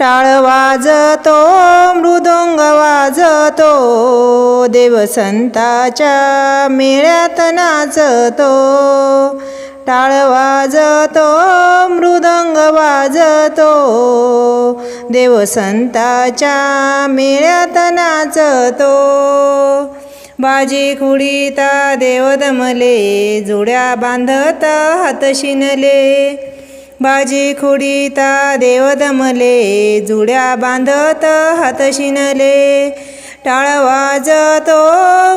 टाळ वाजतो मृदुंग वाजतो देवसंताच्या मेळ्यात नाचतो. टाळ वाजतो मृदंग वाजतो देवसंताच्या मेळ्यात नाचतो. बाजी खुडीता देवदमले जुड्या बांधत हात शिनले. बाजी खुडीता देवदमले जुड्या बांधत हात शिनले. टाळ वाजतो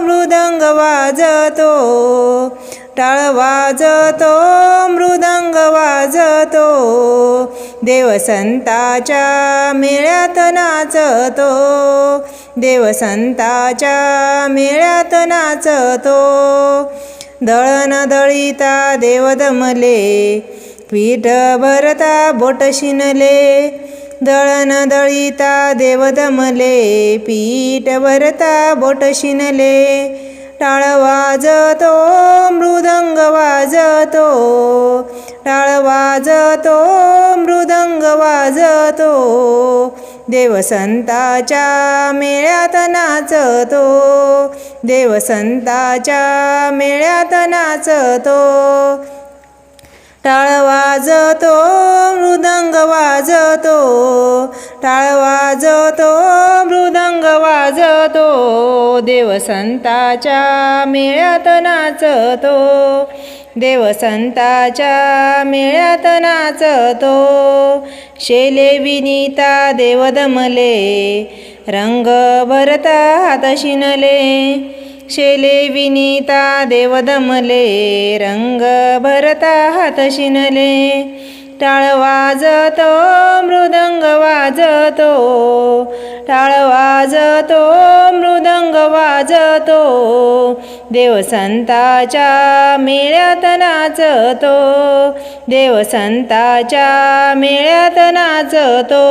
मृदंग वाजतो. टाळ वाजतो मृदंग वाजतो. देवसंताच्या मेळ्यात नाचतो. देवसंताच्या मेळ्यात नाचतो. दळण दळीता देवदमले पीठ भरता बोट शिनले दळण दळीता देव दमले पीठ भरता बोट शिनले. टाळ वाजतो मृदंग वाजतो टाळ वाजतो मृदंग वाजतो. देवसंताच्या मेळ्यात नाचतो देवसंताच्या मेळ्यात नाचतो. टाळ वाजतो मृदंग वाजतो. टाळ वाजतो मृदंग वाजतो. देवसंताच्या मेळ्यात नाचतो. देवसंताच्या मेळ्यात नाचतो. शेले विनीता देवदमले रंग भरता हात शिनले. शेले विनीता देवदमले रंग भरता हात शिनले टाळ वाजतो मृदंग वाजतो. टाळ वाजतो मृदंग वाजतो. देवसंताच्या मेळ्यात नाचतो. देवसंताच्या मेळ्यात नाचतो.